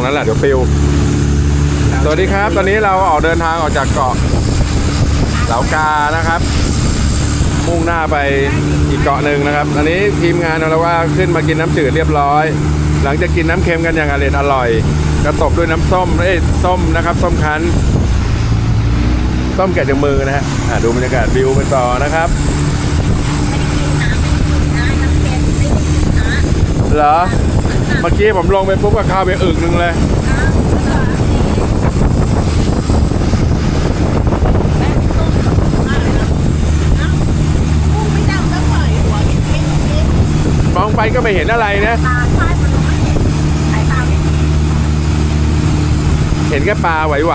รงนั้นแหละเดี๋ยวปิวสวัสดีครับ ตอนนี้เราออกเดินทางออกจากเกาะเหลากานะครับ มุ่งหน้าไปอีกเกาะหนึ่งนะครับ อันนี้ทีมงานเราว่าขึ้นมากินน้ำจืดเรียบร้อย หลังจากกินน้ำเค็มกันอย่างอร่อยอร่อยกระตบด้วยน้ำส้มเอ้ยส้มนะครับ ส้มคั้น ส้มแกะจากมือนะฮะอะดูบรรยากาศวิวไปต่อนะครับเหรอ เมื่อกี้ผมลงไปปุ๊บก็เข้าไปอึกหนึ่งเลยมองไปก็ไม่เห็นอะไรนะ เห็นแค่ปลาไหว